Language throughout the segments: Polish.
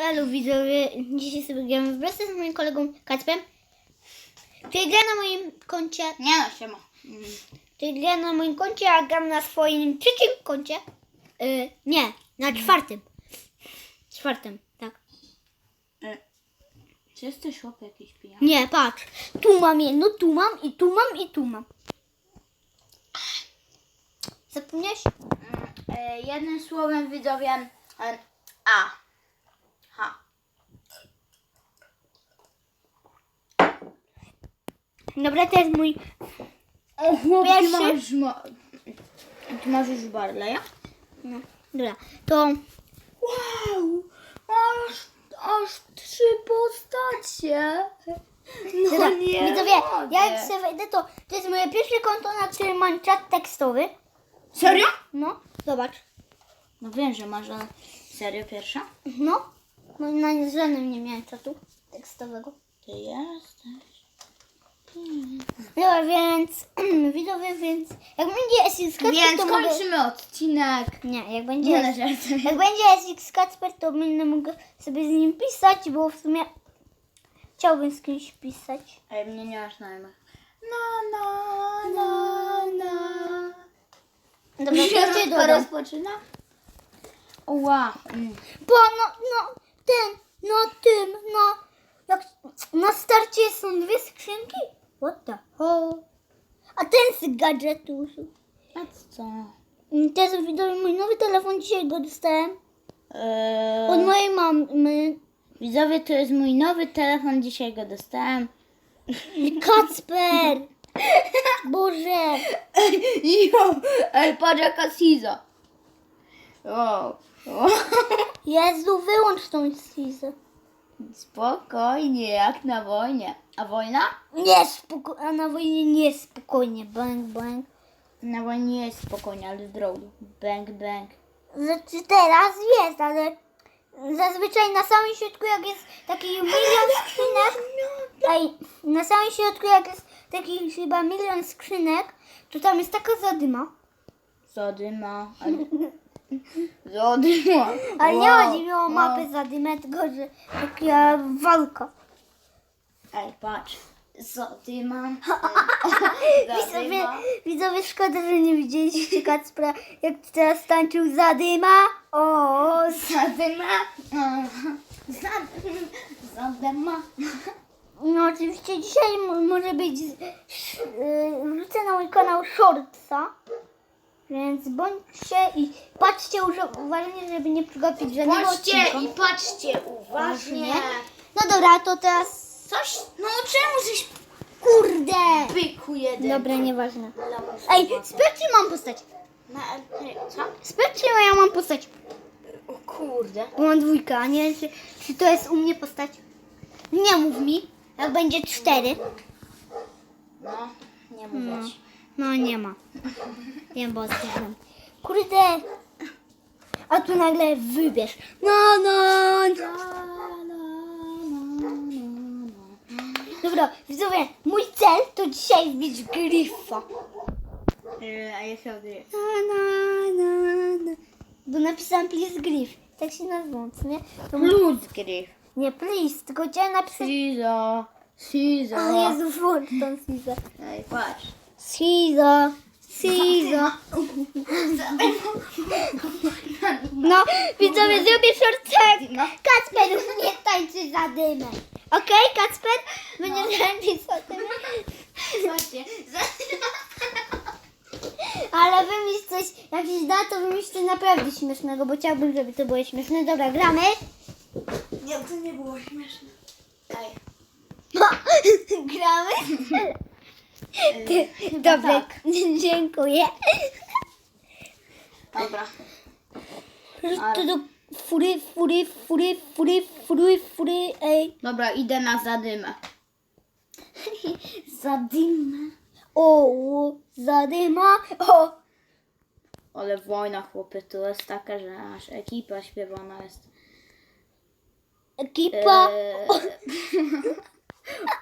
Elu widzowie, dzisiaj sobie gramy w z moim kolegą Kacprem. Czyli gra na moim koncie, Nie no, siema. Mm. czyli gra na moim koncie, a gram na swoim trzecim koncie. Yy, nie, na czwartym. Czwartym, tak. E, Czy jesteś chłop jakiś pijany? Nie, patrz. Tu mam jedno, tu mam i tu mam i tu mam. Zapomniałeś? E, jednym słowem widzowie e, A. Dobra, to jest mój O, chłop, Pierwszy? ty masz, ma... Ty masz już Barleya? No, dobra, to Wow, aż, aż trzy postacie. No dobra, nie widzowie, ja jak sobie wejdę, to to jest moje pierwsze konto, na którym mam czat tekstowy. Serio? No, zobacz. No wiem, że masz, ale serio pierwsza? No, no na żadnym nie miałem czatu tekstowego. Ty jesteś. Dobra, więc widzowie, więc jak będzie SX Kacper, Więc to mogę... kończymy odcinek. Nie, jak będzie, Nie na żarty. jak będzie SX Kacper, to będę mogę sobie z nim pisać, bo w sumie chciałbym z kimś pisać. Ej, mnie nie masz na imię. Na, na, na, na. Dobra, to cię Kto dodam. rozpoczyna? Ła. Mm. Bo no, no, ten, no tym, no, jak na starcie są dwie skrzynki. What the hell? A ten z gadżetu. A co? To jest widzowie mój nowy telefon, dzisiaj go dostałem. Eee, Od mojej mamy. widzowie, to jest mój nowy telefon, dzisiaj go dostałem. Kacper! Boże! Jo, ej, patrz jaka Siza. O, o. Jezu, wyłącz tą Sizę. Spokojnie, jak na wojnie. A wojna? Nie spoko- a na wojnie nie spokojnie. Bang, bang. Na wojnie jest spokojnie, ale drogu. Bang, bang. Znaczy teraz jest, ale zazwyczaj na samym środku jak jest taki milion skrzynek, ej, na samym środku jak jest taki chyba milion skrzynek, to tam jest taka zadyma. Zadyma. ale- Zadyma. Ale nie Wow, chodzi mi o mapę zadymę, tylko że taka walka. Ej, patrz. Zadyma. Widzowie, Zadyma. widzowie, szkoda, że nie widzieliście Kacpra, jak teraz tańczył zadyma. O, Zadyma. Zadyma. Zadyma. no oczywiście dzisiaj może być, yy, wrzucę na mój kanał shortsa, więc bądźcie i patrzcie uważnie, żeby nie przegapić żadnego Patrzcie odcinka. i patrzcie uważnie. No dobra, to teraz, Coś, no czemu żeś kurde. pyku jeden? Dobra, nieważne. Ej, chyba. sprawdź, czy mam postać. Na co? Sprawdź, czy ja mam postać. O kurde. Bo mam dwójkę, a nie czy, czy to jest u mnie postać. Nie mów mi, jak będzie cztery. No, nie No, mówię ci. no nie ma. Wiem, bo zgadzam. Kurde. A tu nagle wybierz. No, no. Dobra, widzowie, mój cel to dzisiaj wbić gryfa. E, A ja się oddaję. Na, na, na, na. Bo napisałam please gryf. Tak się nazwą, co nie? To Plus gryf. nie please, tylko chciałam napisać... Sizo. Sizo. O Jezu, włącz tą Siza. Ej, patrz. Siza. Siza. No, widzowie, zrobię shortcek. Kacper już nie tańczy za dymem. Okej, Kacper? Będziesz tańczyć za dymem. Patrzcie. Ale wymyśl coś, jak się da, to wymyślcie naprawdę śmiesznego, bo chciałbym, żeby to było śmieszne. Dobra, gramy. Nie, to nie było śmieszne. Ej. gramy? Ty, Dobra, dziękuję. Dobra. To do fury, fury, fury, fury, fury, fury, ej. Dobra, idę na zadymę. Zadyma. O, zadyma. O. Ale wojna, chłopy, to jest taka, że aż ekipa śpiewana jest. Ekipa. Eee,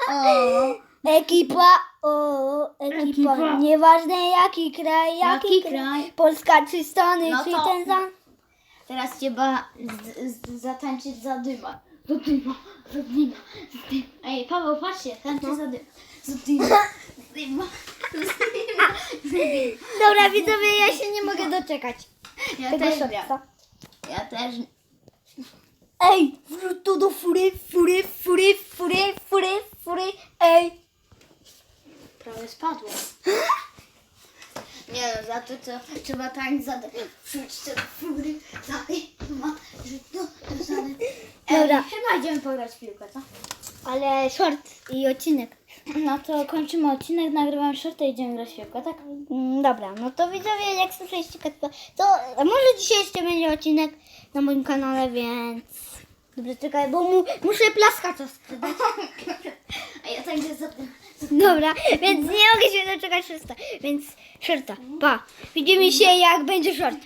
o, Ekipa. O, ekipa. Ekipa. Nieważne jaki kraj, jaki, Jaki kraj. Polska czy Stany, No czy to- ten sam. Teraz trzeba z, z, zatańczyć za dyma. Za dyma, za dyma, za dyma. Ej, Paweł, patrzcie, tańczy za dyma. Za dyma, za dyma, za dyma, za dyma. Dobra, widzowie, ja się nie mogę doczekać. Ja Tego też wiem. Ja też. Ej, wróć tu do fury, fury, fury, fury, fury, fury, ej. Prawie spadło. Nie no, za to co trzeba tańczyć za dyma. Wrzuć te fury, za dyma, że to, to za dyma. Dobra. Chyba idziemy pograć w piłkę, co? Ale short i odcinek. No to kończymy odcinek, nagrywam shorty i idziemy grać w piłkę, tak? Mm, Dobra, no to widzowie, jak słyszeliście, Kacper, to może dzisiaj jeszcze będzie odcinek na moim kanale, więc... Dobrze, czekaj, bo mu, muszę plaskacza sprzedać. A ja tańczę za dyma. Dobra, więc nie mogę się doczekać szósta, więc shorta, pa. Widzimy się jak będzie short.